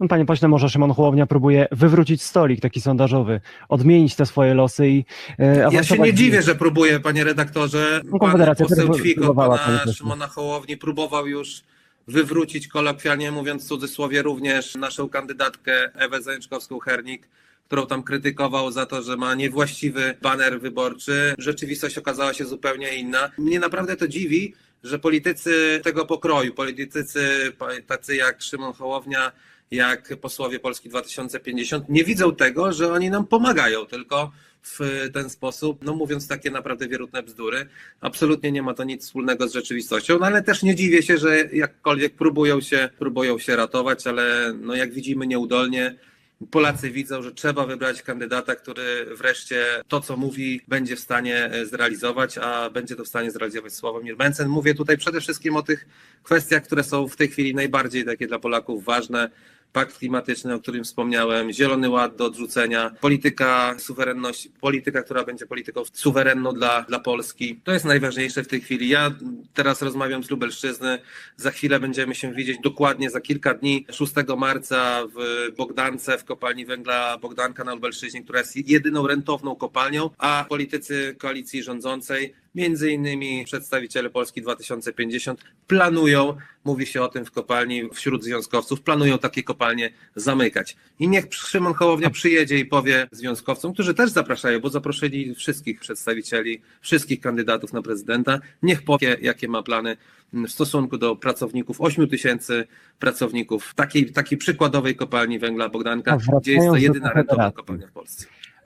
No, panie pośle, może Szymon Hołownia próbuje wywrócić stolik taki sondażowy, odmienić te swoje losy i e, Ja się nie dziwię, że próbuje, panie redaktorze. No, Pan Konfederacja poseł też Ćwiko, pana. Szymona Hołowni próbował już wywrócić kolokwialnie mówiąc w cudzysłowie również naszą kandydatkę Ewę Zajączkowską-Hernik, którą tam krytykował za to, że ma niewłaściwy baner wyborczy. Rzeczywistość okazała się zupełnie inna. Mnie naprawdę to dziwi, że politycy tego pokroju, politycy tacy jak Szymon Hołownia, jak posłowie Polski 2050 nie widzą tego, że oni nam pomagają, tylko w ten sposób, no mówiąc takie naprawdę wierutne bzdury. Absolutnie nie ma to nic wspólnego z rzeczywistością, no ale też nie dziwię się, że jakkolwiek próbują się, próbują się ratować, ale no jak widzimy nieudolnie. Polacy widzą, że trzeba wybrać kandydata, który wreszcie to, co mówi, będzie w stanie e, zrealizować, a będzie to w stanie zrealizować Sławomir Mencen. Mówię tutaj przede wszystkim o tych kwestiach, które są w tej chwili najbardziej takie dla Polaków ważne. Pakt klimatyczny, o którym wspomniałem, Zielony Ład do odrzucenia, polityka suwerenności, polityka, która będzie polityką suwerenną dla, dla Polski. To jest najważniejsze w tej chwili. Ja teraz rozmawiam z Lubelszczyzny, za chwilę będziemy się widzieć dokładnie za kilka dni, 6 marca w Bogdance, w kopalni węgla Bogdanka na Lubelszczyźnie, która jest jedyną rentowną kopalnią, a politycy koalicji rządzącej, między innymi przedstawiciele Polski 2050 planują, mówi się o tym w kopalni wśród związkowców, planują takie kopalnie zamykać. I niech Szymon Hołownia przyjedzie i powie związkowcom, którzy też zapraszają, bo zaprosili wszystkich przedstawicieli, wszystkich kandydatów na prezydenta, niech powie, jakie ma plany w stosunku do pracowników, 8 tysięcy pracowników takiej, takiej przykładowej kopalni węgla Bogdanka, gdzie jest to jedyna rentowna kopalnia w Polsce.